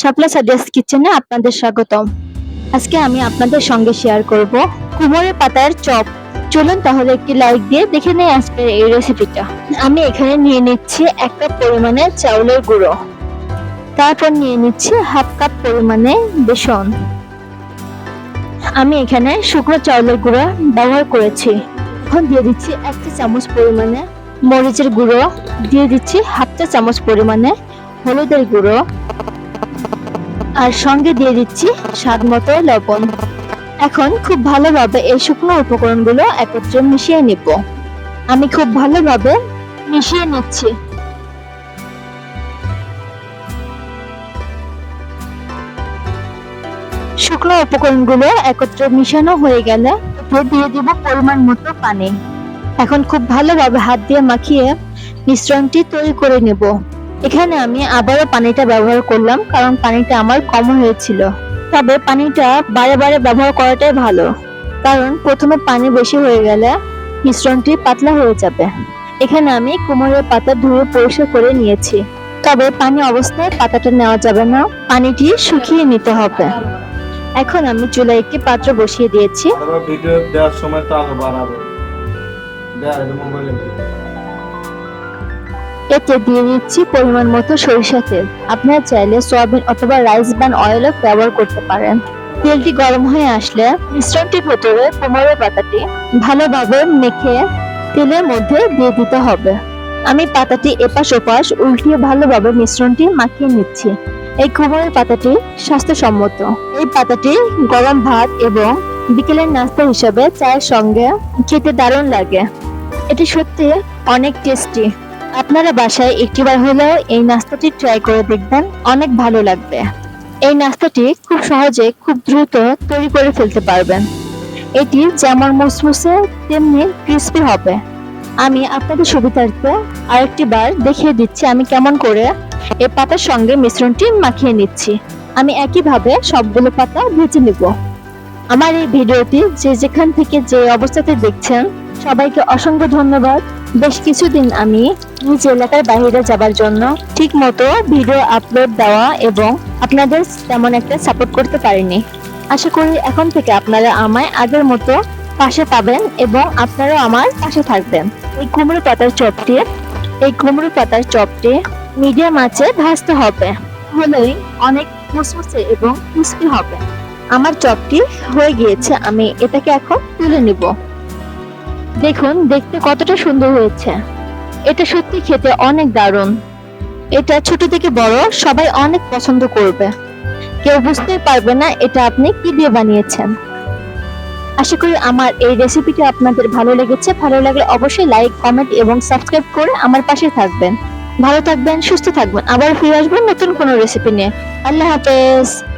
শাপলা সাদিয়াস কিচেনে আপনাদের স্বাগতম। আজকে আমি আপনাদের সঙ্গে শেয়ার করব কুমড়ের পাতার চপ। চলুন তাহলে একটি লাইক দিয়ে দেখে নেই আজকের এই রেসিপিটা আমি এখানে নিয়ে নিচ্ছি এক কাপ পরিমাণে চাউলের গুঁড়ো। তারপর নিয়ে নিচ্ছি হাফ কাপ পরিমাণে বেসন। আমি এখানে শুকনো চাউলের গুঁড়ো ব্যবহার করেছি। এখন দিয়ে দিচ্ছি এক চা চামচ পরিমাণে মরিচের গুঁড়ো। দিয়ে দিচ্ছি হাফ চা চামচ পরিমাণে হলুদের গুঁড়ো। আর সঙ্গে দিয়ে দিচ্ছি স্বাদ মতো লবণ। এখন খুব ভালোভাবে এই শুকনো উপকরণগুলো একত্রে মিশিয়ে নিব। আমি খুব ভালোভাবে মিশিয়ে নিচ্ছি। শুকনো উপকরণগুলো একত্রে মিশানো হয়ে গেলে এতে দিয়ে দিব পরিমাণ মতো পানি। এখন খুব ভালোভাবে হাত দিয়ে মাখিয়ে মিশ্রণটি তৈরি করে নেব। এখানে আমি আবারও পানিটা ব্যবহার করলাম, কারণ পানিটা আমার কম হয়েছিল। তবে পানিটা বারে বারে ব্যবহার করাটাই ভালো, কারণ প্রথমে পানি বেশি হয়ে গেলে মিশ্রণটি পাতলা হয়ে যাবে। এখানে আমি কুমড়ের পাতা ধুয়ে পরিষ্কার করে নিয়েছি। তবে পানি অবস্থায় পাতাটা নেওয়া যাবে না, পানিটি শুকিয়ে নিতে হবে। এখন আমি চুলায় একটি পাত্র বসিয়ে দিয়েছি। ভিডিও দেওয়ার সময় তো আরও বাড়াবে। এতে দিয়ে দিচ্ছি পরিমাণ মতো সরিষা তেল। আপনারা চাইলে সয়াবিন অথবা রাইস ব্যান অয়েলও ব্যবহার করতে পারেন। তেলটি গরম হয়ে আসলে মিশ্রণটির ভেতরে কুমড়োর পাতাটি ভালোভাবে মেখে তেলের মধ্যে দিয়ে দিতে হবে। আমি পাতাটি এপাশ ওপাশ উল্টিয়ে ভালোভাবে মিশ্রণটি মাখিয়ে নিচ্ছি। এই কুমড়োর পাতাটি স্বাস্থ্যসম্মত। এই পাতাটি গরম ভাত এবং বিকেলের নাস্তা হিসাবে চায়ের সঙ্গে খেতে দারুণ লাগে। এটি সত্যি অনেক টেস্টি আপনারা বাসায় একটিবার হলেও এই নাস্তাটি ট্রাই করে দেখবেন, অনেক ভালো লাগবে। এই নাস্তাটি খুব সহজে, খুব দ্রুত তৈরি করে ফেলতে পারবেন। এটি যেমন মুসমুসে, তেমনি ক্রিস্পি হবে। আমি আপনাদের সুবিধার্থে আরেকটি বার দেখিয়ে দিচ্ছি আমি কেমন করে এই পাতার সঙ্গে মিশ্রণটি মাখিয়ে নিচ্ছি। আমি একইভাবে সবগুলো পাতা ভেজে নেব। আমার এই ভিডিওটি যে যেখান থেকে যে অবস্থাতে দেখছেন সবাইকে অসংখ্য ধন্যবাদ। বেশ কিছুদিন আমি নিজ এলাকার বাইরে যাবার জন্য ঠিক মতো ভিডিও আপলোড দেওয়া এবং আপনাদের তেমন একটা সাপোর্ট করতে পারিনি। আশা করি এখন থেকে আপনারা আমায় আগের মতো পাশে পাবেন এবং আপনারাও আমার পাশে থাকবেন। এই কুমড়ো পাতার চপটি, এই কুমড়ো পাতার চপটি মিডিয়াম আছে ভাজতে হবে। হলেই অনেক মুসমুসে এবং ক্রিস্পি হবে। আমার চপটি হয়ে গিয়েছে, আমি এটাকে এখন তুলে নিব। দেখুন, দেখতে কতটা সুন্দর হয়েছে। এটা সত্যি খেতে অনেক দারুণ। এটা ছোট থেকে বড়, সবাই অনেক পছন্দ করবে। কেউ বুঝতেই পারবে না এটা আপনি কি দিয়ে বানিয়েছেন। আশা করি আমার এই রেসিপিটি আপনাদের ভালো লেগেছে। ভালো লাগলে অবশ্যই লাইক কমেন্ট এবং সাবস্ক্রাইব করে আমার পাশে থাকবেন। ভালো থাকবেন, সুস্থ থাকবেন। আবার ফিরে আসবেন নতুন কোনো রেসিপি নিয়ে। আল্লাহ হাফেজ।